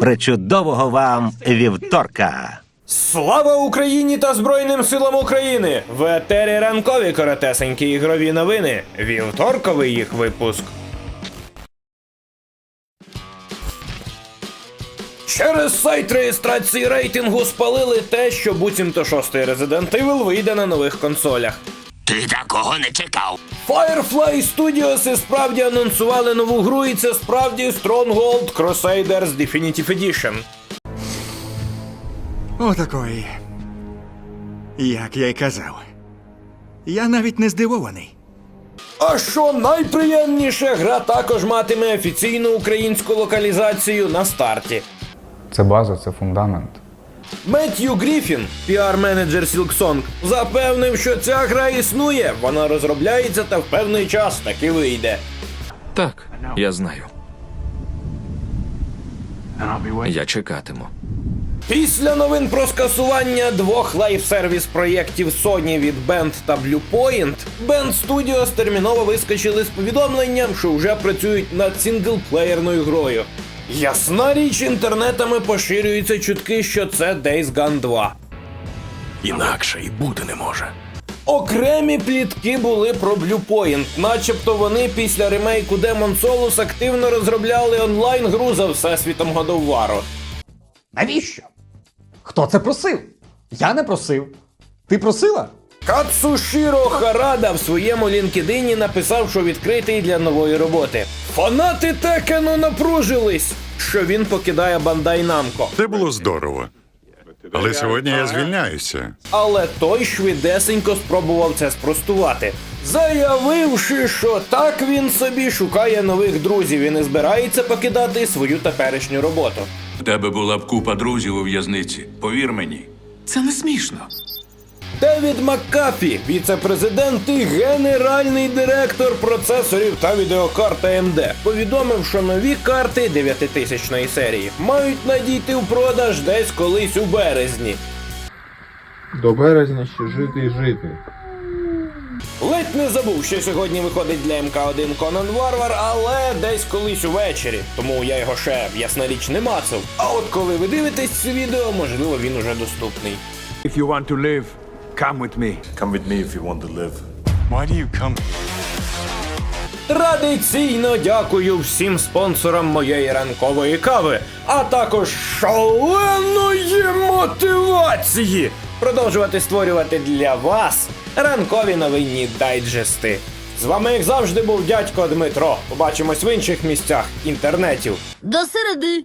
Причудового вам вівторка! Слава Україні та Збройним силам України! В етері ранкові коротесенькі ігрові новини. Вівторковий їх випуск. Через сайт реєстрації рейтингу спалили те, що буцімто шостий Resident Evil вийде на нових консолях. Ти такого не чекав. Firefly Studios і справді анонсували нову гру, і це справді Stronghold Crusaders Definitive Edition. Отакої. Як я й казав. Я навіть не здивований. А що найприємніше, гра також матиме офіційну українську локалізацію на старті. Це база, це фундамент. Меттью Гріфін, піар-менеджер Silksong, запевнив, що ця гра існує, вона розробляється та в певний час таки вийде. Так, я знаю. Я чекатиму. Після новин про скасування двох лайфсервіс проєктів Sony від Band та Bluepoint, Band Studios терміново вискочили з повідомленням, що вже працюють над синглплеєрною грою. Ясна річ, інтернетами поширюються чутки, що це Days Gone 2. Інакше і бути не може. Окремі плітки були про Bluepoint, начебто вони після ремейку Demon Souls активно розробляли онлайн-гру за всесвітом War. Навіщо? Хто це просив? Я не просив. Ти просила? Кацушіро Харада в своєму лінкедині написав, що відкритий для нової роботи. Фанати Текену напружились, що він покидає Бандай Намко. Це було здорово. Але сьогодні я звільняюся. Але той швидесенько спробував це спростувати, заявивши, що так він собі шукає нових друзів і не збирається покидати свою теперішню роботу. У тебе була б купа друзів у в'язниці. Повір мені. Це не смішно. Девід Маккафі, віце-президент і генеральний директор процесорів та відеокарт AMD, повідомив, що нові карти 9000 серії мають надійти в продаж десь колись у березні. До березня ще жити і жити. Ледь не забув, що сьогодні виходить для МК1 Conan Варвар, але десь колись увечері, тому я його ще ясна річ не мацав. А от коли ви дивитесь це відео, можливо, він уже доступний. If you want to live, come with me. Come with me if you want to live. Why do you come? Традиційно дякую всім спонсорам моєї ранкової кави, а також шаленої мотивації продовжувати створювати для вас ранкові новинні дайджести. З вами, як завжди, був дядько Дмитро. Побачимось в інших місцях інтернетів. До середи.